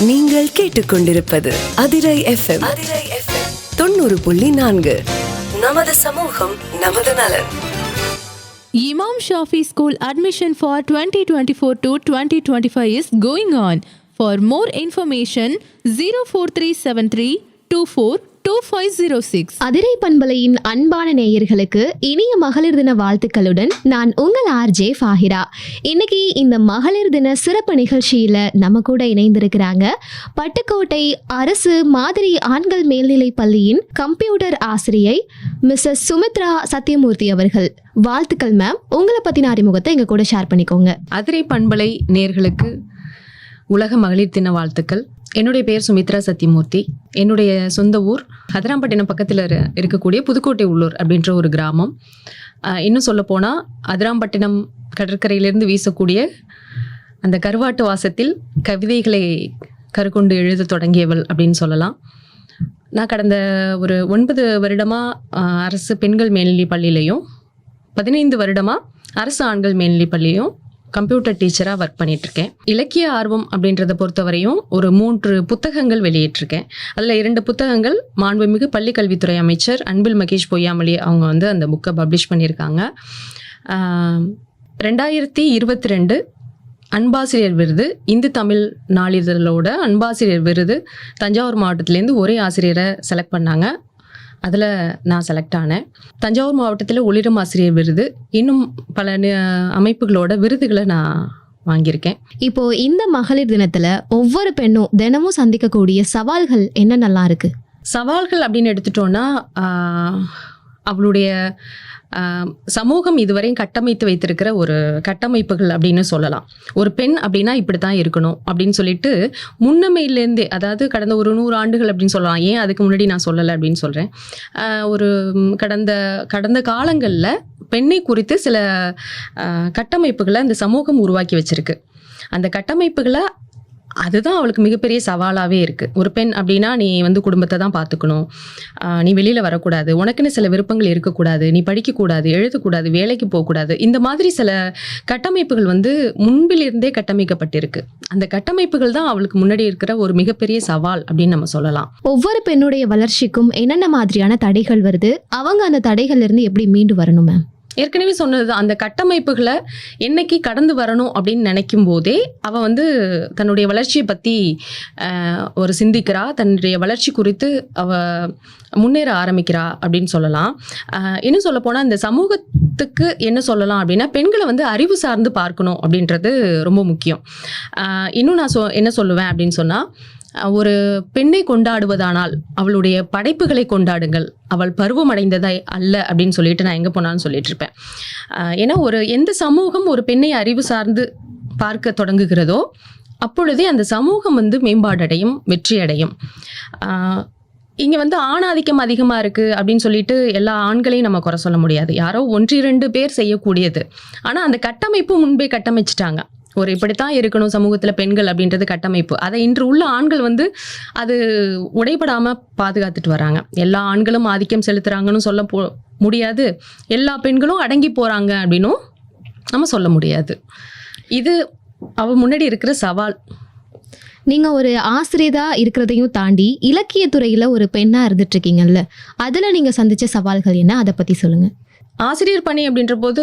நீங்கள் கேட்டுக்கொண்டிருப்பது Adirai FM Adirai FM தொண்ணூறு புள்ளி நான்கு. நமது சமூகம் நமது நலன். Imam Shafi School admission for 2024 to 2025 is going on. For more information, 04373 24 2506. Adirai பண்பலையின் அன்பான நேயர்களுக்கு இனிய மகளிர் தின வாழ்த்துக்களுடன் நான் உங்கள் ஆர்ஜே ஃபாஹிரா. இன்னைக்கு இந்த மகளிர் தின சிறப்பு நிகழ்ச்சியில நம்ம கூட இணைந்திருக்கிறாங்க. பட்டுக்கோட்டை அரசு மாதிரி ஆண்கள் மேல்நிலைப் பள்ளியின் கம்ப்யூட்டர் ஆசிரியை மிஸ்ஸஸ் சுமித்ரா சத்யமூர்த்தி அவர்கள். வாழ்த்துக்கள் மேம் உங்களை பத்தின அறிமுகத்தை எங்க கூட ஷேர் பண்ணிக்கோங்க. அதிரை பண்பலை நேர்களுக்கு உலக மகளிர் தின வாழ்த்துக்கள். என்னுடைய பெயர் சுமித்ரா சத்யமூர்த்தி என்னுடைய சொந்த ஊர் அதிராம்பட்டினம் பக்கத்தில் இருக்கக்கூடிய புதுக்கோட்டை உள்ளூர் அப்படின்ற ஒரு கிராமம். இன்னும் சொல்லப்போனால் அதிராம்பட்டினம் கடற்கரையிலிருந்து வீசக்கூடிய அந்த கருவாட்டு வாசத்தில் கவிதைகளை கருக்கொண்டு எழுத தொடங்கியவள் அப்படின்னு சொல்லலாம். நான் கடந்த ஒரு ஒன்பது வருடமாக அரசு பெண்கள் மேல்நிலை பள்ளியிலையும் பதினைந்து வருடமாக அரசு ஆண்கள் மேல்நிலை பள்ளியும் கம்ப்யூட்டர் டீச்சராக ஒர்க் பண்ணிகிட்ருக்கேன் இலக்கிய ஆர்வம் அப்படின்றத பொறுத்தவரையும் ஒரு மூன்று புத்தகங்கள் வெளியிட்டிருக்கேன். அதில் இரண்டு புத்தகங்கள் மாண்புமிகு பள்ளிக்கல்வித்துறை அமைச்சர் அன்பில் மகேஷ் பொய்யாமொழி அவங்க வந்து அந்த புக்கை பப்ளிஷ் பண்ணியிருக்காங்க. ரெண்டாயிரத்தி இருபத்தி ரெண்டு அன்பாசிரியர் விருது இந்து தமிழ் நாளிதழோட அன்பாசிரியர் விருது தஞ்சாவூர் மாவட்டத்திலேருந்து ஒரே ஆசிரியரை செலக்ட் பண்ணாங்க. அதில் நான் செலக்ட் ஆனேன். தஞ்சாவூர் மாவட்டத்தில் ஒளிரும் ஆசிரியர் விருது. இன்னும் பல அமைப்புகளோட விருதுகளை நான் வாங்கியிருக்கேன். இப்போ இந்த மகளிர் தினத்துல ஒவ்வொரு பெண்ணும் தினமும் சந்திக்கக்கூடிய சவால்கள் என்னென்னலாம் இருக்கு? சவால்கள் அப்படின்னு எடுத்துட்டோன்னா ஆஹ், அவளுடைய சமூகம் இதுவரையும் கட்டமைத்து வைத்திருக்கிற ஒரு கட்டமைப்புகள் அப்படின்னு சொல்லலாம். ஒரு பெண் அப்படின்னா இப்படி தான் இருக்கணும் அப்படின்னு சொல்லிட்டு முன்னமையிலேருந்தே அதாவது கடந்த ஒரு நூறு ஆண்டுகள் அப்படின்னு சொல்லலாம். ஏன் அதுக்கு முன்னாடி நான் சொல்லலை அப்படின்னு சொல்கிறேன் ஒரு கடந்த கடந்த காலங்களில் பெண்ணை குறித்து சில கட்டமைப்புகளை இந்த சமூகம் உருவாக்கி வச்சிருக்கு. அந்த கட்டமைப்புகளை அதுதான் அவளுக்கு மிகப்பெரிய சவாலாகவே இருக்குது ஒரு பெண் அப்படின்னா நீ வந்து குடும்பத்தை தான் பார்த்துக்கணும் நீ வெளியில் வரக்கூடாது. உனக்குன்னு சில விருப்பங்கள் இருக்கக்கூடாது. நீ படிக்கக்கூடாது எழுதக்கூடாது வேலைக்கு போகக்கூடாது. இந்த மாதிரி சில கட்டமைப்புகள் வந்து முன்பிலிருந்தே கட்டமைக்கப்பட்டிருக்கு. அந்த கட்டமைப்புகள் தான் அவளுக்கு முன்னாடி இருக்கிற ஒரு மிகப்பெரிய சவால் அப்படின்னு நம்ம சொல்லலாம். ஒவ்வொரு பெண்ணுடைய வளர்ச்சிக்கும் என்னென்ன மாதிரியான தடைகள் வருது? அவங்க அந்த தடைகள்லேருந்து எப்படி மீண்டு வரணும் மேம் ஏற்கனவே சொன்னது அந்த கட்டமைப்புகளை என்னைக்கு கடந்து வரணும் அப்படின்னு நினைக்கும் போதே அவள் வந்து தன்னுடைய வளர்ச்சியை பற்றி ஒரு சிந்திக்கிறா. தன்னுடைய வளர்ச்சி குறித்து அவள் முன்னேற ஆரம்பிக்கிறா அப்படின்னு சொல்லலாம். இன்னும் சொல்ல போனால் இந்த சமூகத்துக்கு என்ன சொல்லலாம் அப்படின்னா பெண்களை வந்து அறிவு சார்ந்து பார்க்கணும் அப்படின்றது ரொம்ப முக்கியம். இன்னும் நான் சொ என்ன சொல்லுவேன் அப்படின்னு சொன்னால் ஒரு பெண்ணை கொண்டாடுவதானால் அவளுடைய படைப்புகளை கொண்டாடுங்கள். அவள் பருவமடைந்ததை அல்ல அப்படின்னு சொல்லிட்டு நான் எங்கே போனாலும் சொல்லிட்டு இருப்பேன். ஏன்னா ஒரு எந்த சமூகம் ஒரு பெண்ணை அறிவு சார்ந்து பார்க்க தொடங்குகிறதோ அப்பொழுதே அந்த சமூகம் வந்து மேம்பாடடையும் வெற்றி அடையும் இங்கே வந்து ஆணாதிக்கம் அதிகமாக இருக்குது அப்படின்னு சொல்லிட்டு எல்லா ஆண்களையும் நம்ம குறை சொல்ல முடியாது. யாரோ ஒன்றிரண்டு பேர் செய்யக்கூடியது. ஆனால் அந்த கட்டமைப்பு முன்பே கட்டமைச்சிட்டாங்க. ஒரு இப்படித்தான் இருக்கணும் சமூகத்தில் பெண்கள் அப்படின்றது கட்டமைப்பு. அதை இன்று உள்ள ஆண்கள் வந்து அது உடைபடாம பாதுகாத்துட்டு வராங்க. எல்லா ஆண்களும் ஆதிக்கம் செலுத்துறாங்கன்னு சொல்ல போ முடியாது. எல்லா பெண்களும் அடங்கி போகிறாங்க அப்படின்னும் நம்ம சொல்ல முடியாது. இது அவ முன்னாடி இருக்கிற சவால். நீங்க ஒரு ஆசிரியராக இருக்கிறதையும் தாண்டி இலக்கியத்துறையில் ஒரு பெண்ணா இருந்துட்டு இருக்கீங்கல்ல அதுல நீங்க சந்திச்ச சவால்கள் என்ன? அதை பத்தி சொல்லுங்க. ஆசிரியர் பணி அப்படின்ற போது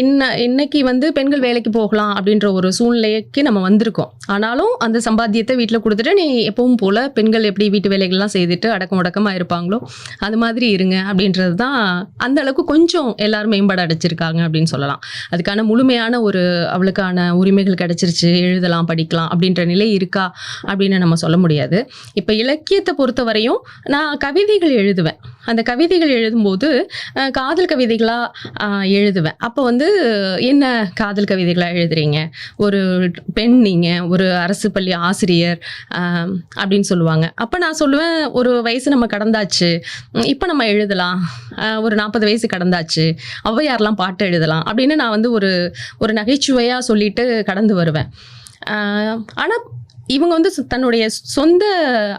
இன்ன இன்னைக்கு வந்து பெண்கள் வேலைக்கு போகலாம் அப்படின்ற ஒரு சூழ்நிலைக்கு நம்ம வந்திருக்கோம். ஆனாலும் அந்த சம்பாத்தியத்தை வீட்டில் கொடுத்துட்டு நீ எப்பவும் போல் பெண்கள் எப்படி வீட்டு வேலைகள்லாம் செய்துட்டு அடக்கம் உடக்கமாக இருப்பாங்களோ அது மாதிரி இருங்க அப்படின்றது தான் அந்த அளவுக்கு கொஞ்சம் எல்லாரும் மேம்பாடு அடைச்சிருக்காங்க அப்படின்னு சொல்லலாம். அதுக்கான முழுமையான ஒரு அவளுக்கான உரிமைகள் கிடைச்சிருச்சு எழுதலாம் படிக்கலாம் அப்படின்ற நிலை இருக்கா அப்படின்னு நம்ம சொல்ல முடியாது. இப்போ இலக்கியத்தை பொறுத்த வரையும் நான் கவிதைகள் எழுதுவேன். அந்த கவிதைகள் எழுதும்போது காதல் கவிதைகளாக எழுதுவேன். அப்போ வந்து என்ன காதல் கவிதைகளாக எழுதுறீங்க? ஒரு பெண் நீங்கள் ஒரு அரசு பள்ளி ஆசிரியர் அப்படின்னு சொல்லுவாங்க. அப்போ நான் சொல்லுவேன் ஒரு வயசு நம்ம கடந்தாச்சு இப்போ நம்ம எழுதலாம். ஒரு நாற்பது வயசு கடந்தாச்சு ஔவையார்லாம் பாட்டு எழுதலாம் அப்படின்னு நான் வந்து ஒரு ஒரு நகைச்சுவையாக சொல்லிட்டு கடந்து வருவேன். ஆனால் இவங்க வந்து தன்னுடைய சொந்த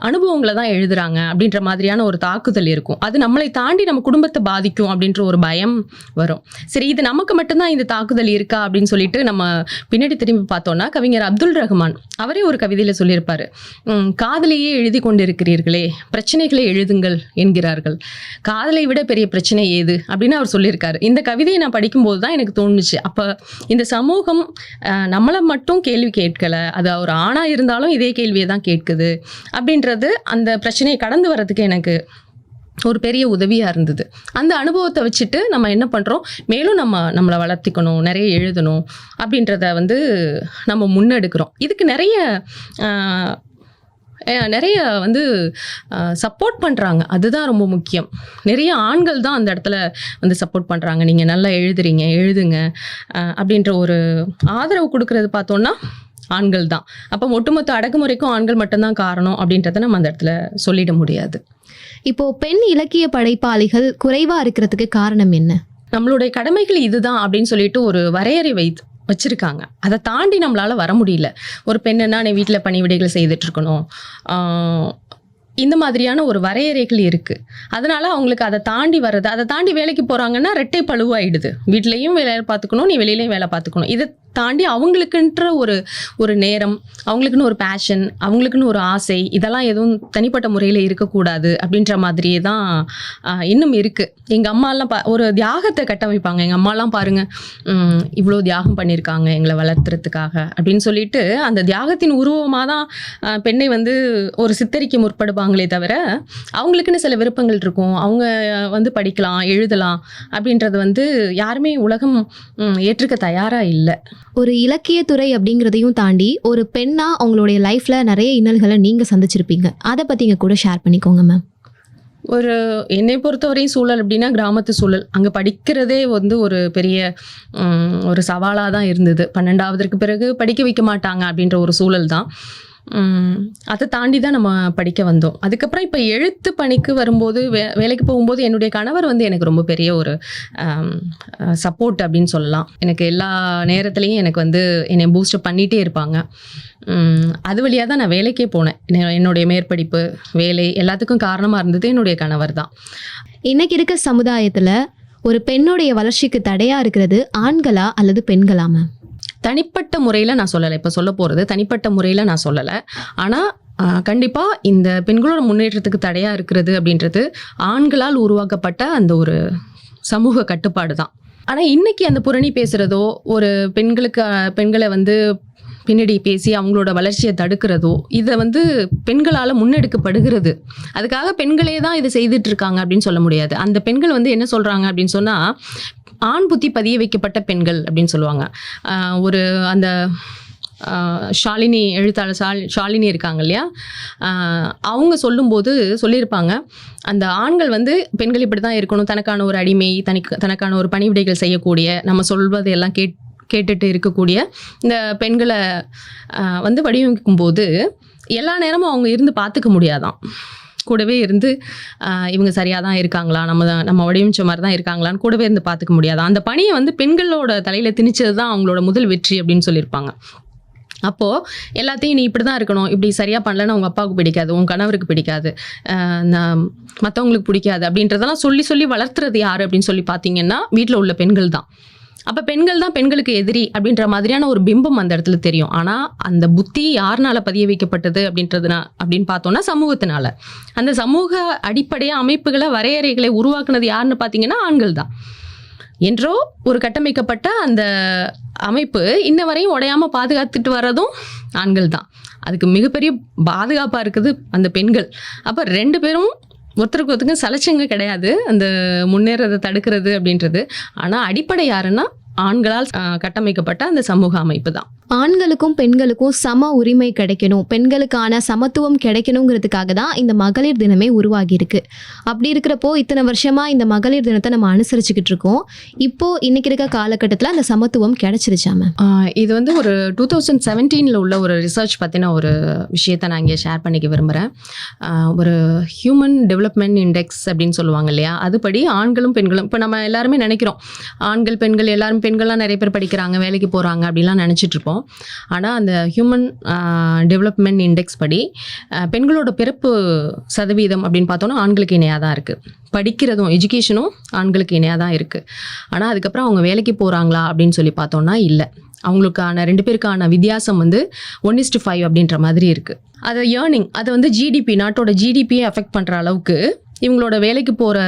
அனுபவங்களை தான் எழுதுறாங்க அப்படின்ற மாதிரியான ஒரு தாக்குதல் இருக்கும். அது நம்மளை தாண்டி நம்ம குடும்பத்தை பாதிக்கும் அப்படின்ற ஒரு பயம் வரும். சரி இது நமக்கு மட்டும்தான் இந்த தாக்குதல் இருக்கா அப்படின்னு சொல்லிட்டு நம்ம பின்னாடி திரும்பி பார்த்தோம்னா கவிஞர் அப்துல் ரஹ்மான் அவரே ஒரு கவிதையில் சொல்லியிருப்பாரு. காதலையே எழுதி கொண்டிருக்கிறீர்களே பிரச்சனைகளை எழுதுங்கள் என்கிறார்கள். காதலை விட பெரிய பிரச்சனை ஏது? அப்படின்னு அவர் சொல்லியிருக்காரு. இந்த கவிதையை நான் படிக்கும்போது தான் எனக்கு தோணுச்சு. அப்போ இந்த சமூகம் நம்மளை மட்டும் கேள்வி கேட்கலை. அது ஒரு இருந்தால் இருந்தாலும் இதே கேள்வியை தான் கேட்குது. அப்படின்றது அந்த பிரச்சனையை கடந்து வர்றதுக்கு எனக்கு ஒரு பெரிய உதவியாக இருந்தது. அந்த அனுபவத்தை வச்சுட்டு நம்ம என்ன பண்ணுறோம் மேலும் நம்ம நம்மளை வளர்த்திக்கணும் நிறைய எழுதணும் அப்படின்றத வந்து நம்ம முன்னெடுக்கிறோம். இதுக்கு நிறைய நிறைய வந்து சப்போர்ட் பண்ணுறாங்க அதுதான் ரொம்ப முக்கியம். நிறைய ஆண்கள் தான் அந்த இடத்துல வந்து சப்போர்ட் பண்ணுறாங்க நீங்கள் நல்லா எழுதுறீங்க எழுதுங்க அப்படின்ற ஒரு ஆதரவு கொடுக்கறது பார்த்தோன்னா ஆண்கள் தான். அப்போ ஒட்டுமொத்த அடக்குமுறைக்கும் ஆண்கள் மட்டும்தான் காரணம் அப்படின்றத நம்ம அந்த இடத்துல சொல்லிட முடியாது. இப்போ பெண் இலக்கிய படைப்பாளிகள் குறைவா இருக்கிறதுக்கு காரணம் என்ன? நம்மளுடைய கடமைகள் இதுதான் அப்படின்னு சொல்லிட்டு ஒரு வரையறை வைத்து வச்சிருக்காங்க. அதை தாண்டி நம்மளால வர முடியல. ஒரு பெண்ணுன்னா நீ வீட்டில் பணிவிடைகள் செய்துட்டு இருக்கணும். இந்த மாதிரியான ஒரு வரையறைகள் இருக்கு. அதனால அவங்களுக்கு அதை தாண்டி வர்றது அதை தாண்டி வேலைக்கு போறாங்கன்னா ரெட்டை பழுவாயிடுது. வீட்லயும் வேலை பார்த்துக்கணும் நீ வெளியிலயும் வேலை பார்த்துக்கணும். இதை தாண்டி அவங்களுக்குன்ற ஒரு ஒரு நேரம் அவங்களுக்குன்னு ஒரு பேஷன் அவங்களுக்குன்னு ஒரு ஆசை இதெல்லாம் எதுவும் தனிப்பட்ட முறையில் இருக்கக்கூடாது அப்படின்ற மாதிரியே தான் இன்னும் இருக்குது எங்கள் அம்மாலாம் பா ஒரு தியாகத்தை கட்டமைப்பாங்க எங்கள் அம்மாலாம் பாருங்கள் இவ்வளோ தியாகம் பண்ணியிருக்காங்க எங்களை வளர்த்துறதுக்காக அப்படின்னு சொல்லிட்டு அந்த தியாகத்தின் உருவமாக தான் பெண்ணை வந்து ஒரு சித்தரிக்க முற்படுவாங்களே தவிர அவங்களுக்குன்னு சில விருப்பங்கள் இருக்கும். அவங்க வந்து படிக்கலாம் எழுதலாம் அப்படின்றது வந்து யாருமே உலகம் ஏற்றுக்க தயாராக இல்லை. ஒரு இலக்கியத்துறை அப்படிங்கிறதையும் தாண்டி ஒரு பெண்ணா உங்களுடைய லைஃப்ல நிறைய இன்னல்களை நீங்க சந்திச்சிருப்பீங்க. அதை பற்றிங்க கூட ஷேர் பண்ணிக்கோங்க மேம் ஒரு என்னை பொறுத்தவரையும் சூழல் அப்படின்னா கிராமத்து சூழல். அங்கே படிக்கிறதே வந்து ஒரு பெரிய ஒரு சவாலாக தான் இருந்தது. பன்னெண்டாவதற்கு பிறகு படிக்க வைக்க மாட்டாங்க அப்படின்ற ஒரு சூழல் தான். அதை தாண்டி தான் நம்ம படிக்க வந்தோம். அதுக்கப்புறம் இப்போ எழுத்து பணிக்கு வரும்போது வே வேலைக்கு போகும்போது என்னுடைய கணவர் வந்து எனக்கு ரொம்ப பெரிய ஒரு சப்போர்ட் அப்படின்னு சொல்லலாம். எனக்கு எல்லா நேரத்துலையும் எனக்கு வந்து என்னை பூஸ்டப் பண்ணிகிட்டே இருப்பாங்க. அது வழியாக தான் நான் வேலைக்கே போனேன். என்னுடைய மேற்படிப்பு வேலை எல்லாத்துக்கும் காரணமாக இருந்தது என்னுடைய கணவர் தான். இன்னைக்கு இருக்க சமுதாயத்தில் ஒரு பெண்ணுடைய வளர்ச்சிக்கு தடையாக இருக்கிறது ஆண்களா அல்லது பெண்களாமா மேம் தனிப்பட்ட முறையில் நான் சொல்லலை. இப்போ சொல்ல போகிறது தனிப்பட்ட முறையில் நான் சொல்லலை. ஆனால் கண்டிப்பாக இந்த பெண்களோட முன்னேற்றத்துக்கு தடையாக இருக்கிறது அப்படின்றது ஆண்களால் உருவாக்கப்பட்ட அந்த ஒரு சமூக கட்டுப்பாடு தான். ஆனால் இன்னைக்கு அந்த புரணி பேசுகிறதோ ஒரு பெண்களுக்கு பெண்களை வந்து பின்னாடி பேசி அவங்களோட வளர்ச்சியை தடுக்கிறதோ இதை வந்து பெண்களால் முன்னெடுக்கப்படுகிறது. அதுக்காக பெண்களே தான் இதை செய்துட்டு இருக்காங்க அப்படின்னு சொல்ல முடியாது. அந்த பெண்கள் வந்து என்ன சொல்கிறாங்க அப்படின்னு சொன்னால் ஆண் புத்தி பதிய வைக்கப்பட்ட பெண்கள் அப்படின்னு சொல்லுவாங்க. ஒரு அந்த ஷாலினி எழுத்தாளர் ஷால் ஷாலினி இருக்காங்க இல்லையா? அவங்க சொல்லும்போது சொல்லியிருப்பாங்க அந்த ஆண்கள் வந்து பெண்கள் இப்படி தான் இருக்கணும் தனக்கான ஒரு அடிமை தனக்கு தனக்கான ஒரு பணிவிடைகள் செய்யக்கூடிய நம்ம சொல்வதை எல்லாம் கேட் கேட்டுட்டு இருக்கக்கூடிய இந்த பெண்களை வந்து வடிவமைக்கும் போது எல்லா நேரமும் அவங்க இருந்து பார்த்துக்க முடியாதாம் கூடவே இருந்து இவங்க சரியாக தான் இருக்காங்களா? நம்ம தான் நம்ம வடிவமைச்ச மாதிரி தான் இருக்காங்களான்னு கூடவே இருந்து பார்த்துக்க முடியாது. அந்த பணியை வந்து பெண்களோட தலையில் திணிச்சது தான் அவங்களோட முதல் வெற்றி அப்படின்னு சொல்லியிருப்பாங்க. அப்போது எல்லாத்தையும் நீ இப்படி தான் இருக்கணும். இப்படி சரியாக பண்ணலன்னா உங்கள் அப்பாவுக்கு பிடிக்காது உன் கணவருக்கு பிடிக்காது நான் மற்றவங்களுக்கு பிடிக்காது அப்படின்றதெல்லாம் சொல்லி சொல்லி வளர்த்துறது யார் அப்படின்னு சொல்லி பார்த்தீங்கன்னா வீட்டில் உள்ள பெண்கள் தான். அப்போ பெண்கள் தான் பெண்களுக்கு எதிரி அப்படின்ற மாதிரியான ஒரு பிம்பம் அந்த இடத்துல தெரியும். ஆனால் அந்த புத்தி யாருனால பதிய வைக்கப்பட்டது அப்படின்றதுனா அப்படின்னு பார்த்தோம்னா சமூகத்தினால. அந்த சமூக அடிப்படையாக அமைப்புகளை வரையறைகளை உருவாக்குனது யாருன்னு பார்த்தீங்கன்னா ஆண்கள் தான். என்றோ ஒரு கட்டமைக்கப்பட்ட அந்த அமைப்பு இன்ன வரையும் உடையாம பாதுகாத்துட்டு வர்றதும் ஆண்கள் தான். அதுக்கு மிகப்பெரிய பாதுகாப்பாக இருக்குது அந்த பெண்கள். அப்போ ரெண்டு பேரும் ஒருத்தருக்கு ஒருத்தருக்கும் சலச்சங்க கிடையாது. அந்த முன்னேறதை தடுக்கிறது அப்படின்றது. ஆனால் அடிப்படை யாருன்னா ஆண்களால் கட்டமைக்கப்பட்ட அந்த சமூக அமைப்பு தான். ஆண்களுக்கும் பெண்களுக்கும் சம உரிமை கிடைக்கணும். பெண்களுக்கான சமத்துவம் கிடைக்கணுங்கிறதுக்காக தான் இந்த மகளிர் தினமே உருவாகி இருக்கு அப்படி இருக்கிறப்போ இத்தனை வருஷமா இந்த மகளிர் தினத்தை நம்ம அனுசரிச்சுக்கிட்டு இருக்கோம். இப்போ இன்னைக்கு இருக்க காலகட்டத்தில் அந்த சமத்துவம் கிடைச்சிருச்சாம இது வந்து ஒரு டூ தௌசண்ட் செவன்டீனில் உள்ள ஒரு ரிசர்ச் பற்றின ஒரு விஷயத்தை நான் இங்கே ஷேர் பண்ணிக்க விரும்புகிறேன் ஒரு ஹியூமன் டெவலப்மெண்ட் இண்டெக்ஸ் அப்படின்னு சொல்லுவாங்க இல்லையா? அதுபடி ஆண்களும் பெண்களும் இப்போ நம்ம எல்லாருமே நினைக்கிறோம். ஆண்கள் பெண்கள் எல்லாரும் பெண்கள்லாம் நிறைய பேர் படிக்கிறாங்க வேலைக்கு போகிறாங்க அப்படிலாம் நினச்சிட்டு இருப்போம். இருக்கும். ஆனால் அந்த ஹியூமன் டெவலப்மெண்ட் இண்டெக்ஸ் படி பெண்களோட பிறப்பு சதவீதம் அப்படின்னு பார்த்தோன்னா ஆண்களுக்கு இணையாக தான் இருக்குது படிக்கிறதும் எஜுகேஷனும் ஆண்களுக்கு இணையாக தான் இருக்குது ஆனால் அதுக்கப்புறம் அவங்க வேலைக்கு போகிறாங்களா அப்படின்னு சொல்லி பார்த்தோன்னா இல்லை. அவங்களுக்கான ரெண்டு பேருக்கான வித்தியாசம் வந்து ஒன் இஸ்டு ஃபைவ் அப்படின்ற மாதிரி இருக்குது அதை ஏர்னிங் அதை வந்து ஜிடிபி நாட்டோட ஜிடிபியை அஃபெக்ட் பண்ணுற அளவுக்கு இவங்களோட வேலைக்கு போகிற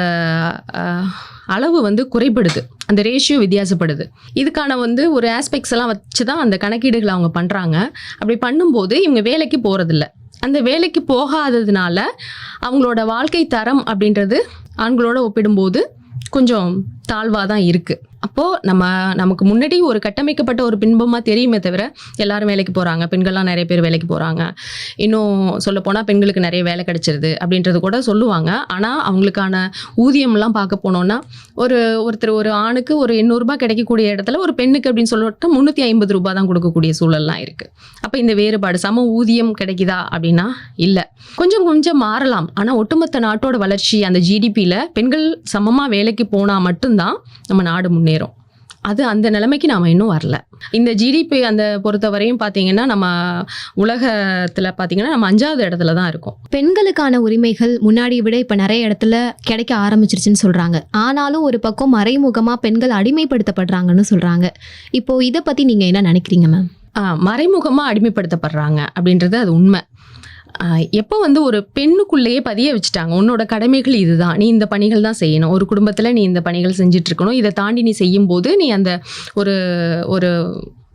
அளவு வந்து குறைபடுது. அந்த ரேஷியோ வித்தியாசப்படுது. இதுக்கான வந்து ஒரு ஆஸ்பெக்ட்ஸ் எல்லாம் வச்சு தான் அந்த கணக்கீடுகளை அவங்க பண்ணுறாங்க அப்படி பண்ணும்போது இவங்க வேலைக்கு போகிறதில்ல அந்த வேலைக்கு போகாததுனால அவங்களோட வாழ்க்கை தரம் அப்படின்றது ஆண்களோட ஒப்பிடும்போது கொஞ்சம் தாழ்வாக தான் இருக்குது அப்போது நம்ம நமக்கு முன்னாடி ஒரு கட்டமைக்கப்பட்ட ஒரு பின்பமாக தெரியுமே தவிர எல்லாரும் வேலைக்கு போகிறாங்க பெண்கள்லாம் நிறைய பேர் வேலைக்கு போகிறாங்க இன்னும் சொல்லப்போனால் பெண்களுக்கு நிறைய வேலை கிடைச்சிருது அப்படின்றது கூட சொல்லுவாங்க. ஆனால் அவங்களுக்கான ஊதியம்லாம் பார்க்க போனோன்னா ஒரு ஒருத்தர் ஒரு ஆணுக்கு ஒரு எண்ணூறுரூபா கிடைக்கக்கூடிய இடத்துல ஒரு பெண்ணுக்கு அப்படின்னு சொல்லிட்டு முந்நூற்றி ஐம்பது ரூபா தான் கொடுக்கக்கூடிய சூழல்லாம் இருக்குது அப்போ இந்த வேறுபாடு சம ஊதியம் கிடைக்குதா அப்படின்னா இல்லை. கொஞ்சம் கொஞ்சம் மாறலாம். ஆனால் ஒட்டுமொத்த நாட்டோட வளர்ச்சி அந்த ஜிடிபியில் பெண்கள் சமமாக வேலைக்கு போனால் மட்டும்தான் நம்ம நாடு முன்னேறும். அது அந்த நிலைமைக்கு நாம் இன்னும் வரல. இந்த ஜிடிபி அந்த பொறுத்த வரையும் பார்த்தீங்கன்னா நம்ம உலகத்தில் பார்த்தீங்கன்னா நம்ம அஞ்சாவது இடத்துல தான் இருக்கோம். பெண்களுக்கான உரிமைகள் முன்னாடி விட இப்ப நிறைய இடத்துல கிடைக்க ஆரம்பிச்சிருச்சுன்னு சொல்றாங்க. ஆனாலும் ஒரு பக்கம் மறைமுகமா பெண்கள் அடிமைப்படுத்தப்படுறாங்கன்னு சொல்றாங்க. இப்போ இதை பத்தி நீங்க என்ன நினைக்கிறீங்க மேம் மறைமுகமாக அடிமைப்படுத்தப்படுறாங்க அப்படின்றது அது உண்மை. எப்போ வந்து ஒரு பெண்ணுக்குள்ளேயே பதிய வச்சுட்டாங்க? உன்னோட கடமைகள் இதுதான். நீ இந்த பணிகள் தான் செய்யணும். ஒரு குடும்பத்தில் நீ இந்த பணிகள் செஞ்சுட்டு இருக்கணும் இதை தாண்டி நீ செய்யும்போது நீ அந்த ஒரு ஒரு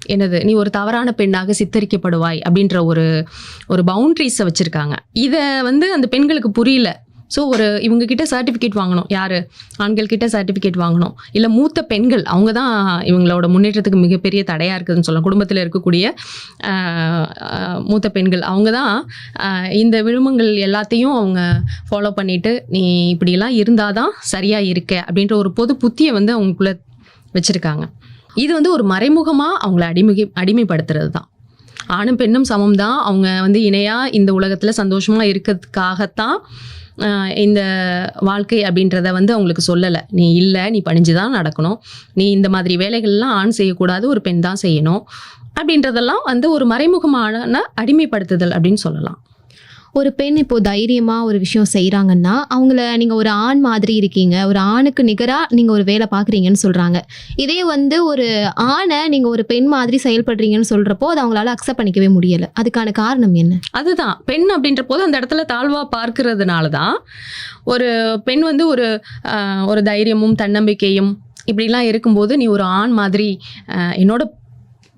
என்னது நீ ஒரு தவறான பெண்ணாக சித்தரிக்கப்படுவாய் அப்படின்ற ஒரு ஒரு பவுண்ட்ரிஸை வச்சுருக்காங்க. இதை வந்து அந்த பெண்களுக்கு புரியல. ஸோ ஒரு இவங்க கிட்ட சர்டிஃபிகேட் வாங்கணும். யார்? ஆண்கள் கிட்ட சர்டிஃபிகேட் வாங்கணும். இல்லை மூத்த பெண்கள் அவங்க தான் இவங்களோட முன்னேற்றத்துக்கு மிகப்பெரிய தடையாக இருக்குதுன்னு சொல்லலாம். குடும்பத்தில் இருக்கக்கூடிய மூத்த பெண்கள் அவங்க தான் இந்த விழுமங்கள் எல்லாத்தையும் அவங்க ஃபாலோ பண்ணிட்டு நீ இப்படியெல்லாம் இருந்தால் தான் சரியாக இருக்க அப்படின்ற ஒரு பொது புத்தியை வந்து அவங்களுக்குள்ள வச்சுருக்காங்க. இது வந்து ஒரு மறைமுகமாக அவங்கள அடிமுகி அடிமைப்படுத்துறது தான் ஆணும் பெண்ணும் சமம் தான் அவங்க வந்து இணையாக இந்த உலகத்தில் சந்தோஷமாக இருக்கிறதுக்காகத்தான் இந்த வாழ்க்கை அப்படின்றத வந்து அவங்களுக்கு சொல்லலை. நீ இல்லை நீ பணிஞ்சு தான் நடக்கணும். நீ இந்த மாதிரி வேலைகள்லாம் ஆண் செய்யக்கூடாது ஒரு பெண் தான் செய்யணும். அப்படின்றதெல்லாம் வந்து ஒரு மறைமுகமான அடிமைப்படுத்துதல் அப்படின்னு சொல்லலாம். ஒரு பெண் இப்போ தைரியமா ஒரு விஷயம் செய்கிறாங்கன்னா அவங்கள நீங்க ஒரு ஆண் மாதிரி இருக்கீங்க ஒரு ஆணுக்கு நிகரா நீங்க ஒரு வேலை பாக்குறீங்கன்னு சொல்றாங்க. இதே வந்து ஒரு ஆணை நீங்க ஒரு பெண் மாதிரி செயல்படுறீங்கன்னு சொல்றப்போ அதை அவங்களால அக்செப்ட் பண்ணிக்கவே முடியல. அதுக்கான காரணம் என்ன? அதுதான். பெண் அப்படின்ற போது அந்த இடத்துல தாழ்வா பார்க்கறதுனால தான் ஒரு பெண் வந்து ஒரு ஒரு தைரியமும் தன்னம்பிக்கையும் இப்படிலாம் இருக்கும்போது நீ ஒரு ஆண் மாதிரி என்னோட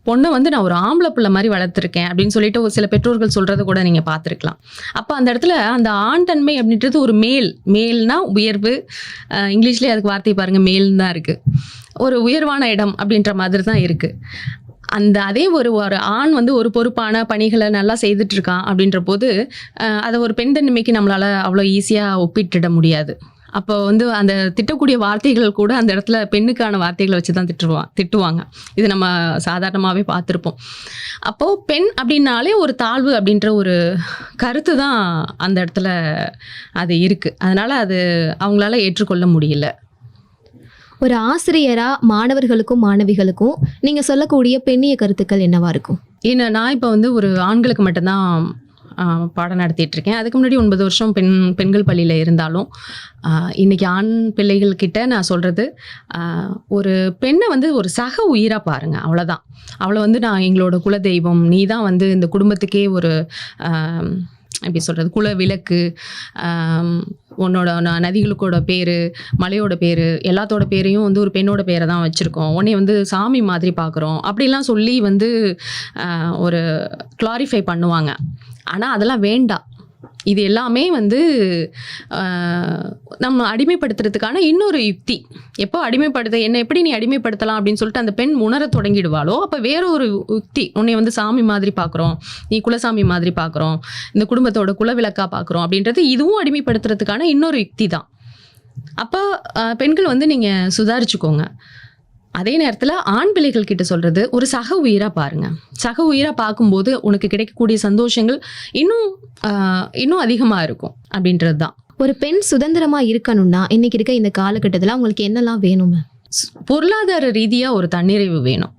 பொண்ணை வந்து நான் ஒரு ஆம்பளை பிள்ளை மாதிரி வளர்த்துருக்கேன் அப்படின்னு சொல்லிட்டு ஒரு சில பெற்றோர்கள் சொல்கிறத கூட நீங்கள் பார்த்துருக்கலாம். அப்போ அந்த இடத்துல அந்த ஆண் தன்மை அப்படின்றது ஒரு மேல் மேல்னா உயர்வு. இங்கிலீஷ்லேயே அதுக்கு வார்த்தை பாருங்கள் மேல்னு தான் இருக்குது ஒரு உயர்வான இடம் அப்படின்ற மாதிரி தான் இருக்குது அந்த அதே ஒரு ஒரு ஆண் வந்து ஒரு பொறுப்பான பணிகளை நல்லா செய்துட்டு இருக்கான் அப்படின்ற போது அதை ஒரு பெண் தன்மைக்கு நம்மளால அவ்வளோ ஈஸியாக ஒப்பிட்டுட முடியாது. அப்போ வந்து அந்த திட்டக்கூடிய வார்த்தைகள் கூட அந்த இடத்துல பெண்ணுக்கான வார்த்தைகளை வச்சு தான் திட்டுருவா திட்டுவாங்க. இது நம்ம சாதாரணமாகவே பார்த்துருப்போம். அப்போது பெண் அப்படின்னாலே ஒரு தாழ்வு அப்படின்ற ஒரு கருத்து தான் அந்த இடத்துல அது இருக்குது அதனால் அது அவங்களால ஏற்றுக்கொள்ள முடியல. ஒரு ஆசிரியரா மாணவர்களுக்கும் மாணவிகளுக்கும் நீங்க சொல்லக்கூடிய பெண்ணிய கருத்துக்கள் என்னவா இருக்கும்? ஏன்னா நான் இப்போ வந்து ஒரு ஆண்களுக்கு மட்டும்தான் பாடம் நடத்திட்டு இருக்கேன் அதுக்கு முன்னாடி ஒன்பது வருஷம் பெண் பெண்கள் பள்ளியில் இருந்தாலும் இன்னைக்கு ஆண் பிள்ளைகள்கிட்ட நான் சொல்கிறது ஒரு பெண்ணை வந்து ஒரு சக உயிராக பாருங்க அவ்வளோதான் அவளை வந்து நான் எங்களோட குலதெய்வம் நீ தான் வந்து இந்த குடும்பத்துக்கே ஒரு எப்படி சொல்கிறது குல விளக்கு உன்னோட நான் நதிகளுக்கோட பேர் மலையோட பேர் எல்லாத்தோட பேரையும் வந்து ஒரு பெண்ணோட பேரை தான் வச்சுருக்கோம். உன்னை வந்து சாமி மாதிரி பார்க்குறோம் அப்படிலாம் சொல்லி வந்து ஒரு கிளாரிஃபை பண்ணுவாங்க. ஆனால் அதெல்லாம் வேண்டாம் இது எல்லாமே வந்து நம்ம அடிமைப்படுத்துறதுக்கான இன்னொரு யுக்தி. எப்போ அடிமைப்படுத்த என்னை எப்படி நீ அடிமைப்படுத்தலாம் அப்படின்னு சொல்லிட்டு அந்த பெண் உணர தொடங்கிடுவாளோ அப்போ வேற ஒரு யுக்தி. உன்னை வந்து சாமி மாதிரி பார்க்குறோம் நீ குலசாமி மாதிரி பார்க்குறோம் இந்த குடும்பத்தோட குலவிளக்காக பார்க்குறோம் அப்படின்றது இதுவும் அடிமைப்படுத்துறதுக்கான இன்னொரு யுக்தி தான். அப்போ பெண்கள் வந்து நீங்கள் சுதாரிச்சுக்கோங்க. அதே நேரத்தில் ஆண் பிள்ளைகள் கிட்ட சொல்கிறது ஒரு சக உயிராக பாருங்க. சக உயிராக பார்க்கும்போது உனக்கு கிடைக்கக்கூடிய சந்தோஷங்கள் இன்னும் இன்னும் அதிகமாக இருக்கும் அப்படின்றது தான் ஒரு பெண் சுதந்திரமா இருக்கணும்னா இன்னைக்கு இருக்க இந்த காலகட்டத்துல அவங்களுக்கு என்னெல்லாம் வேணும் பொருளாதார ரீதியாக ஒரு தன்னிறைவு வேணும்.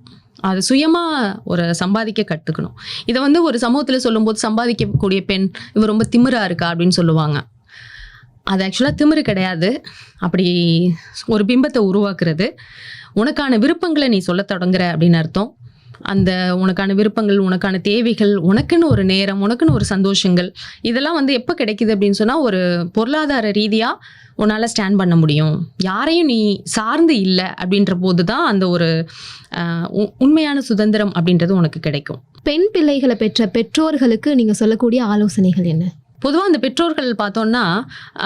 அது சுயமாக ஒரு சம்பாதிக்க கற்றுக்கணும் இதை வந்து ஒரு சமூகத்தில் சொல்லும்போது சம்பாதிக்கக்கூடிய பெண் இவ ரொம்ப திமிரா இருக்கா? அப்படின்னு சொல்லுவாங்க. அது ஆக்சுவலாக திமிரு கிடையாது. அப்படி ஒரு பிம்பத்தை உருவாக்குறது. உனக்கான விருப்பங்களை நீ சொல்லத் தொடங்குற அப்படின்னு அர்த்தம். அந்த உனக்கான விருப்பங்கள் உனக்கான தேவைகள் உனக்குன்னு ஒரு நேரம் உனக்குன்னு ஒரு சந்தோஷங்கள் இதெல்லாம் வந்து எப்போ கிடைக்குது அப்படின்னு சொன்னால் ஒரு பொருளாதார ரீதியாக உன்னால் ஸ்டாண்ட் பண்ண முடியும். யாரையும் நீ சார்ந்து இல்லை அப்படின்ற போது தான் அந்த ஒரு உண்மையான சுதந்திரம் அப்படின்றது உனக்கு கிடைக்கும். பெண் பிள்ளைகளை பெற்ற பெற்றோர்களுக்கு நீங்க சொல்லக்கூடிய ஆலோசனைகள் என்ன? பொதுவாக அந்த பெற்றோர்கள் பார்த்தோம்னா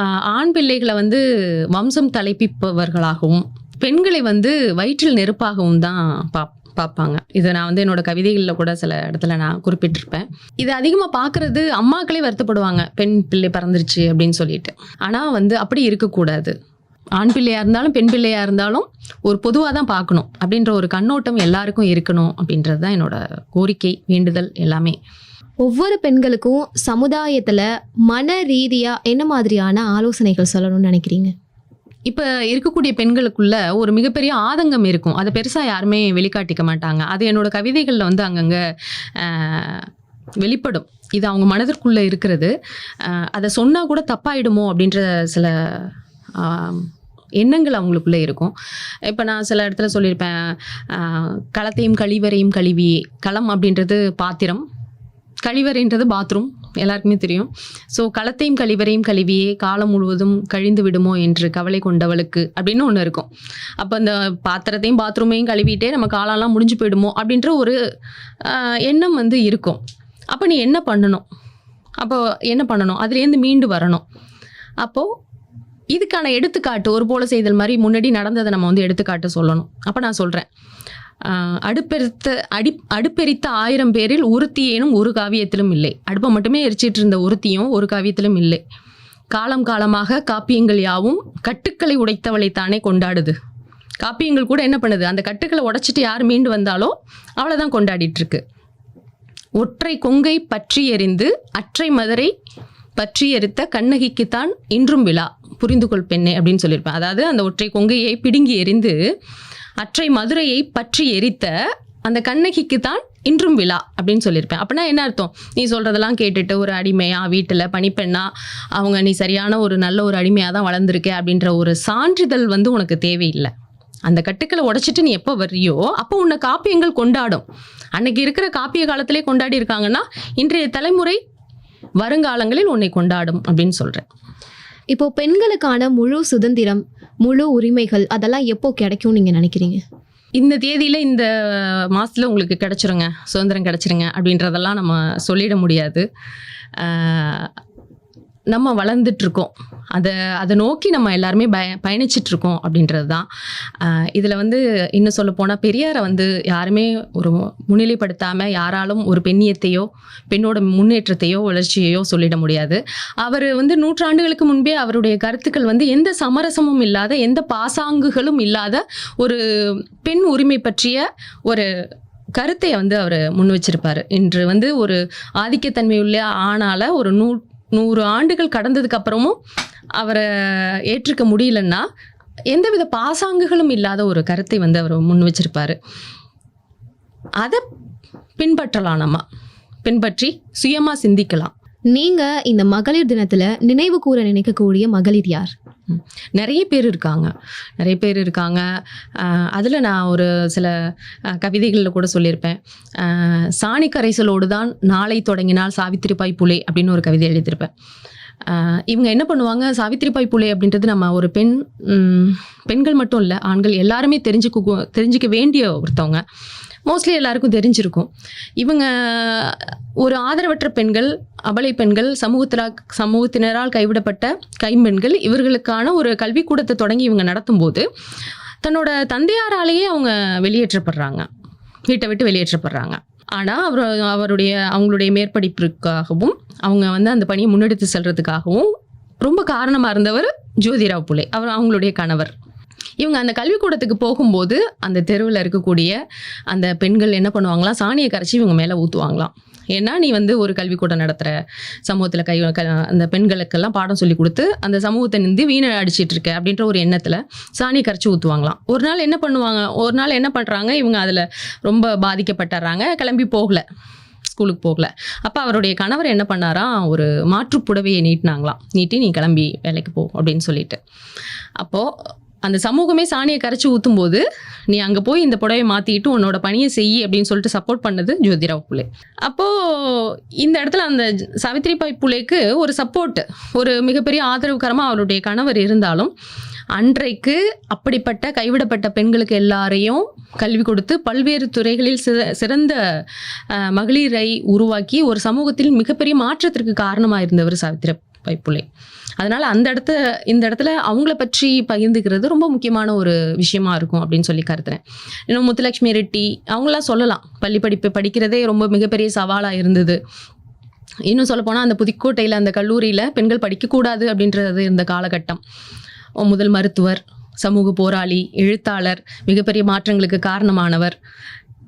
ஆஹ், ஆண் பிள்ளைகளை வந்து வம்சம் தலைப்பிப்பவர்களாகவும் பெண்களை வந்து வயிற்றில் நெருப்பாகவும் தான் பா பார்ப்பாங்க. இதை நான் வந்து என்னோட கவிதைகளில் கூட சில இடத்துல நான் குறிப்பிட்டிருப்பேன். இது அதிகமாக பார்க்குறது அம்மாக்களே வருத்தப்படுவாங்க. பெண் பிள்ளை பறந்துருச்சு அப்படின்னு சொல்லிட்டு. ஆனால் வந்து அப்படி இருக்கக்கூடாது. ஆண் பிள்ளையாக இருந்தாலும் பெண் பிள்ளையாக இருந்தாலும் ஒரு பொதுவாக தான் பார்க்கணும். அப்படின்ற ஒரு கண்ணோட்டம் எல்லாருக்கும் இருக்கணும் அப்படின்றது தான் என்னோட கோரிக்கை வேண்டுதல் எல்லாமே. ஒவ்வொரு பெண்களுக்கும் சமுதாயத்தில் மன ரீதியாக என்ன மாதிரியான ஆலோசனைகள் சொல்லணும்னு நினைக்கிறீங்க? இப்போ இருக்கக்கூடிய பெண்களுக்குள்ள ஒரு மிகப்பெரிய ஆதங்கம் இருக்கும். அதை பெருசாக யாருமே வெளிக்காட்டிக்க மாட்டாங்க. அது என்னோட கவிதைகளில் வந்து அங்கங்கே வெளிப்படும். இது அவங்க மனதிற்குள்ளே இருக்கிறது. அதை சொன்னால் கூட தப்பாயிடுமோ அப்படின்ற சில எண்ணங்கள் அவங்களுக்குள்ளே இருக்கும். இப்போ நான் சில இடத்துல சொல்லியிருப்பேன். களத்தையும் கழிவறையும் கழுவி களம் அப்படின்றது பாத்திரம். கழிவறைன்றது பாத்ரூம் எல்லாருக்குமே தெரியும். ஸோ களத்தையும் கழிவறையும் கழுவியே காலம் முழுவதும் கழிந்து விடுமோ என்று கவலை கொண்டவளுக்கு அப்படின்னு ஒன்று இருக்கும். அப்போ அந்த பாத்திரத்தையும் பாத்ரூமையும் கழுவிட்டே நம்ம காலம்லாம் முடிஞ்சு போயிடுமோ அப்படின்ற ஒரு எண்ணம் வந்து இருக்கும். அப்போ நீ என்ன பண்ணணும்? அப்போ என்ன பண்ணணும்? அதுலேருந்து மீண்டு வரணும். அப்போது இதுக்கான எடுத்துக்காட்டு ஒரு போல செய்தல் மாதிரி முன்னாடி நடந்ததை நம்ம வந்து எடுத்துக்காட்டு சொல்லணும். அப்போ நான் சொல்கிறேன் அடுப்பெருத்த அடி அடுப்பெரித்த ஆயிரம் பேரில் ஒருத்தியேனும் ஒரு காவியத்திலும் இல்லை. அடுப்பை மட்டுமே எரிச்சிட்டு இருந்த ஒருத்தியும் ஒரு காவியத்திலும் இல்லை. காலம் காலமாக காப்பியங்கள் யாவும் கட்டுக்களை உடைத்தவளைத்தானே கொண்டாடுது. காப்பியங்கள் கூட என்ன பண்ணுது? அந்த கட்டுக்களை உடைச்சிட்டு யார் மீண்டு வந்தாலோ அவளை தான் கொண்டாடிட்டு இருக்கு. ஒற்றை கொங்கை பற்றி எறிந்து அற்றை மதுரை பற்றி எரித்த கண்ணகிக்குத்தான் இன்றும் விழா. புரிந்து கொள் பெண்ணே அப்படின்னு சொல்லியிருப்பேன். அதாவது அந்த ஒற்றை கொங்கையை பிடுங்கி எறிந்து அற்றை மதுரையை பற்றி எரித்த அந்த கண்ணகிக்கு தான் இன்றும் விழா அப்படின்னு சொல்லியிருப்பேன். அப்படின்னா என்ன அர்த்தம்? நீ சொல்கிறதெல்லாம் கேட்டுட்டு ஒரு அடிமையா வீட்டில் பணிப்பெண்ணா அவங்க நீ சரியான ஒரு நல்ல ஒரு அடிமையாக தான் வளர்ந்துருக்க அப்படின்ற ஒரு சான்றிதழ் வந்து உனக்கு தேவையில்லை. அந்த கட்டுக்களை உடைச்சிட்டு நீ எப்போ வர்றியோ அப்போ உன்னை காப்பியங்கள் கொண்டாடும். அன்னைக்கு இருக்கிற காப்பிய காலத்திலே கொண்டாடி இருக்காங்கன்னா இன்றைய தலைமுறை வருங்காலங்களில் உன்னை கொண்டாடும் அப்படின்னு சொல்கிறேன் இப்போ பெண்களுக்கான முழு சுதந்திரம் முழு உரிமைகள் அதெல்லாம் எப்போ கிடைக்கும் நீங்க நினைக்கிறீங்க? இந்த தேதியில் இந்த மாதத்தில் உங்களுக்கு கிடச்சிருங்க சுதந்திரம் கிடச்சிருங்க அப்படின்றதெல்லாம் நம்ம சொல்லிட முடியாது. நம்ம வளர்ந்துட்டுருக்கோம். அதை அதை நோக்கி நம்ம எல்லாருமே பய பயணிச்சிட்ருக்கோம் அப்படின்றது தான் இதில் வந்து இன்னும் சொல்ல போனால் பெரியாரை வந்து யாருமே ஒரு முன்னிலைப்படுத்தாமல் யாராலும் ஒரு பெண்ணியத்தையோ பெண்ணோட முன்னேற்றத்தையோ வளர்ச்சியையோ சொல்லிட முடியாது. அவர் வந்து நூற்றாண்டுகளுக்கு முன்பே அவருடைய கருத்துக்கள் வந்து எந்த சமரசமும் இல்லாத எந்த பாசாங்குகளும் இல்லாத ஒரு பெண் உரிமை பற்றிய ஒரு கருத்தை வந்து அவர் முன் வச்சிருப்பாரு இன்று வந்து ஒரு ஆதிக்கத்தன்மை உள்ள ஆணால ஒரு நூ நூறு ஆண்டுகள் கடந்ததுக்கு அப்புறமும் அவரை ஏற்றுக்க முடியலன்னா எந்தவித பாசாங்குகளும் இல்லாத ஒரு கருத்தை வந்து அவர் முன் வச்சிருப்பாரு. அதை பின்பற்றலாம் நம்ம. பின்பற்றி சுயமா சிந்திக்கலாம். நீங்க இந்த மகளிர் தினத்துல நினைவு கூற நினைக்கக்கூடிய மகளிர் யார்? நிறைய பேர் இருக்காங்க. நிறைய பேர் இருக்காங்க. அதில் நான் ஒரு சில கவிதைகளில் கூட சொல்லியிருப்பேன். சாணி கரைசலோடு தான் நாளை தொடங்கினால் சாவித்திரிபாய் புலே அப்படின்னு ஒரு கவிதை எழுதியிருப்பேன். இவங்க என்ன பண்ணுவாங்க? சாவித்திரிபாய் புலே அப்படின்றது நம்ம ஒரு பெண் பெண்கள் மட்டும் இல்லை ஆண்கள் எல்லாருமே தெரிஞ்சுக்க தெரிஞ்சுக்க வேண்டிய ஒருத்தவங்க. மோஸ்ட்லி எல்லாருக்கும் தெரிஞ்சிருக்கும். இவங்க ஒரு ஆதரவற்ற பெண்கள் அபலை பெண்கள் சமூகத்தினால் சமூகத்தினரால் கைவிடப்பட்ட கைம்பெண்கள் இவர்களுக்கான ஒரு கல்விக்கூடத்தை தொடங்கி இவங்க நடத்தும்போது தன்னோட தந்தையாராலேயே அவங்க வெளியேற்றப்படுறாங்க. வீட்டை விட்டு வெளியேற்றப்படுறாங்க. ஆனால் அவர் அவருடைய அவங்களுடைய மேற்படிப்பிற்காகவும் அவங்க வந்து அந்த பணியை முன்னெடுத்து செல்றதுக்காகவும் ரொம்ப காரணமாக இருந்தவர் ஜோதிராவ் புலே. அவர் அவங்களுடைய கணவர். இவங்க அந்த கல்விக்கூடத்துக்கு போகும்போது அந்த தெருவில் இருக்கக்கூடிய அந்த பெண்கள் என்ன பண்ணுவாங்களாம் சாணியை கரைச்சி இவங்க மேலே ஊற்றுவாங்களாம் ஏன்னா நீ வந்து ஒரு கல்விக்கூடம் நடத்துகிற சமூகத்தில் கை க- அந்த பெண்களுக்கெல்லாம் பாடம் சொல்லி கொடுத்து அந்த சமூகத்தை நின்று வீணை அடிச்சிட்டு இருக்க அப்படின்ற ஒரு எண்ணத்தில் சாணி கரைச்சி ஊற்றுவாங்களாம் ஒரு நாள் என்ன பண்ணுவாங்க? ஒரு நாள் என்ன பண்ணுறாங்க இவங்க அதில் ரொம்ப பாதிக்கப்பட்டுறாங்க. கிளம்பி போகல. ஸ்கூலுக்கு போகல. அப்போ அவருடைய கணவர் என்ன பண்ணாராம்? ஒரு மாற்று புடவையை நீட்டினாங்களாம். நீட்டி நீ கிளம்பி வேலைக்கு போ அப்படின்னு சொல்லிட்டு. அப்போது அந்த சமூகமே சாணியை கரைச்சி ஊற்றும் போது நீ அங்கே போய் இந்த புடவையை மாற்றிக்கிட்டு உன்னோட பணியை செய் அப்படின்னு சொல்லிட்டு சப்போர்ட் பண்ணது ஜோதிராவ் புலே. அப்போது இந்த இடத்துல அந்த சாவித்ரிபாய் புலேக்கு ஒரு சப்போர்ட் ஒரு மிகப்பெரிய ஆதரவுகரமாக அவருடைய கணவர் இருந்தாலும் அன்றைக்கு அப்படிப்பட்ட கைவிடப்பட்ட பெண்களுக்கு எல்லாரையும் கல்வி கொடுத்து பல்வேறு துறைகளில் சிற- சிறந்த மகளிரை உருவாக்கி ஒரு சமூகத்தில் மிகப்பெரிய மாற்றத்திற்கு காரணமாக இருந்தவர் சாவித்ரிபாய் புலே. அதனால அந்த இடத்த இந்த இடத்துல அவங்கள பற்றி பகிர்ந்துக்கிறது ரொம்ப முக்கியமான ஒரு விஷயமா இருக்கும் அப்படின்னு சொல்லி கருத்துறேன் இன்னும் முத்துலட்சுமி ரெட்டி அவங்களாம் சொல்லலாம். பள்ளி படிப்பு படிக்கிறதே ரொம்ப மிகப்பெரிய சவாலாக இருந்தது. இன்னும் சொல்லப்போனால் அந்த புதுக்கோட்டையில் அந்த கல்லூரியில் பெண்கள் படிக்கக்கூடாது அப்படின்றது இருந்த காலகட்டம். முதல் மருத்துவர் சமூக போராளி எழுத்தாளர் மிகப்பெரிய மாற்றங்களுக்கு காரணமானவர்.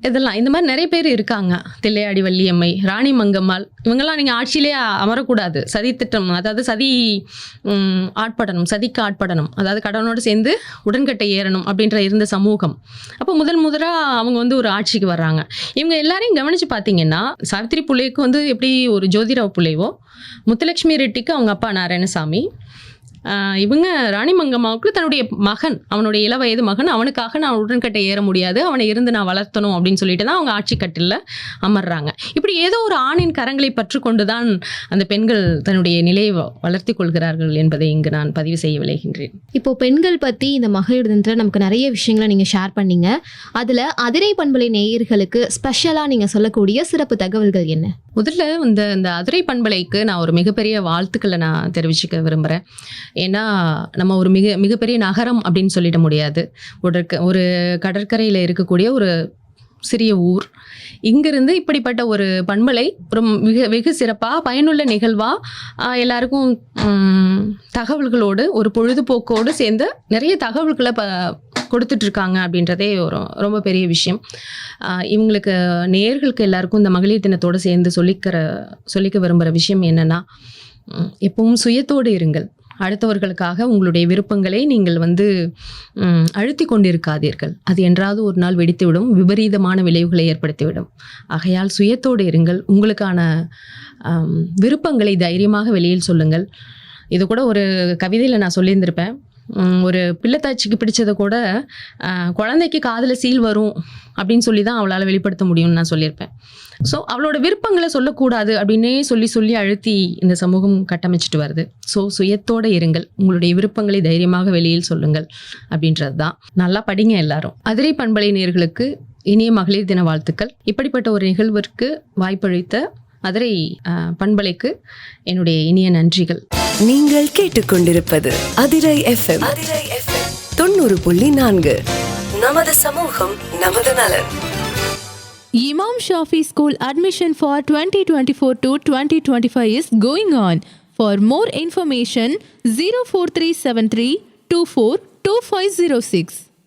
இதெல்லாம் இந்த மாதிரி நிறைய பேர் இருக்காங்க. தில்லையாடி வள்ளியம்மை ராணி மங்கம்மாள் இவங்கெல்லாம் நீங்கள் ஆட்சியிலே அமரக்கூடாது. சதி திட்டம் அதாவது சதி ஆட்படணும் சதிக்கு ஆட்படணும். அதாவது கடவுளோடு சேர்ந்து உடன்கட்டை ஏறணும் அப்படின்ற இருந்த சமூகம். அப்போ முதல் முதலாக அவங்க வந்து ஒரு ஆட்சிக்கு வர்றாங்க. இவங்க எல்லாரையும் கவனித்து பார்த்தீங்கன்னா சாவித்திரி புள்ளைக்கு வந்து எப்படி ஒரு ஜோதிராவ் புள்ளைவோ முத்துலட்சுமி ரெட்டிக்கு அவங்க அப்பா நாராயணசாமி இவங்க ராணி மங்கம்மாவுக்கு தன்னுடைய மகன் அவனுடைய இள வயது மகன் அவனுக்காக நான் உடன்கட்டை ஏற முடியாது அவனை இருந்து நான் வளர்த்தணும் அப்படின்னு சொல்லிட்டு தான் அவங்க ஆட்சி கட்டில் அமர்றாங்க. இப்படி ஏதோ ஒரு ஆணின் கரங்களை பற்று கொண்டு தான் அந்த பெண்கள் தன்னுடைய நிலையை வளர்த்தி கொள்கிறார்கள் என்பதை இங்கு நான் பதிவு செய்ய விளைகின்றேன் இப்போ பெண்கள் பத்தி இந்த மகளிர் தினத்துல நமக்கு நிறைய விஷயங்களை நீங்க ஷேர் பண்ணீங்க. அதுல அதிரை பண்பலை நேயர்களுக்கு ஸ்பெஷலா நீங்க சொல்லக்கூடிய சிறப்பு தகவல்கள் என்ன? முதல்ல இந்த இந்த அதிரை பண்பலைக்கு நான் ஒரு மிகப்பெரிய வாழ்த்துக்களை நான் தெரிவிச்சுக்க விரும்புகிறேன் ஏன்னா நம்ம ஒரு மிக மிகப்பெரிய நகரம் அப்படின்னு சொல்லிட முடியாது. ஒரு ஒரு கடற்கரையில் இருக்கக்கூடிய ஒரு சிறிய ஊர். இங்கிருந்து இப்படிப்பட்ட ஒரு பண்பலை ஒரு மிக வெகு சிறப்பாக பயனுள்ள நிகழ்வாக எல்லாருக்கும் தகவல்களோடு ஒரு பொழுதுபோக்கோடு சேர்ந்து நிறைய தகவல்களை ப கொடுத்துட்ருக்காங்க அப்படின்றதே ஒரு ரொம்ப பெரிய விஷயம். இவங்களுக்கு நேர்களுக்கு எல்லாருக்கும் இந்த மகளிர் தினத்தோடு சேர்ந்து சொல்லிக்கிற சொல்லிக்க விரும்புகிற விஷயம் என்னென்னா எப்பவும் சுயத்தோடு இருங்கள். அடுத்தவர்களுக்காக உங்களுடைய விருப்பங்களை நீங்கள் வந்து அழுத்தி கொண்டிருக்காதீர்கள். அது என்றாவது ஒரு நாள் வெடித்துவிடும் விபரீதமான விளைவுகளை ஏற்படுத்திவிடும். ஆகையால் சுயத்தோடு இருங்கள். உங்களுக்கான விருப்பங்களை தைரியமாக வெளியில் சொல்லுங்கள். இது கூட ஒரு கவிதையில் நான் சொல்லியிருந்திருப்பேன். ஒரு பிள்ளைத்தாச்சிக்கு பிடிச்சதை கூட குழந்தைக்கு காதில் சீல் வரும். அப்படின்னு சொல்லி தான் அவளால் வெளிப்படுத்த முடியும்னு நான் சொல்லியிருப்பேன். ஸோ அவளோட விருப்பங்களை சொல்லக்கூடாது அப்படின்னே சொல்லி சொல்லி அழுத்தி இந்த சமூகம் கட்டமைச்சிட்டு வருது. ஸோ சுயத்தோட இருங்கள். உங்களுடைய விருப்பங்களை தைரியமாக வெளியில் சொல்லுங்கள் அப்படின்றது தான் நல்லா படிங்க எல்லாரும். அதிரை பண்பலை நேர்களுக்கு இனிய மகளிர் தின வாழ்த்துக்கள். இப்படிப்பட்ட ஒரு நிகழ்விற்கு வாய்ப்பளித்த மதுரை பண்பலைக்கு என்னுடைய இனிய நன்றிகள். நீங்கள் கேட்டுக்கொண்டிருப்பது அதிரை அதிரை எஃப்எம் தொண்ணூறு புள்ளி நான்கு. நமது சமூகம் நமது நலன் Imam Shafi School admission for 2024 to 2025 is going on. For more information, 04373 242506.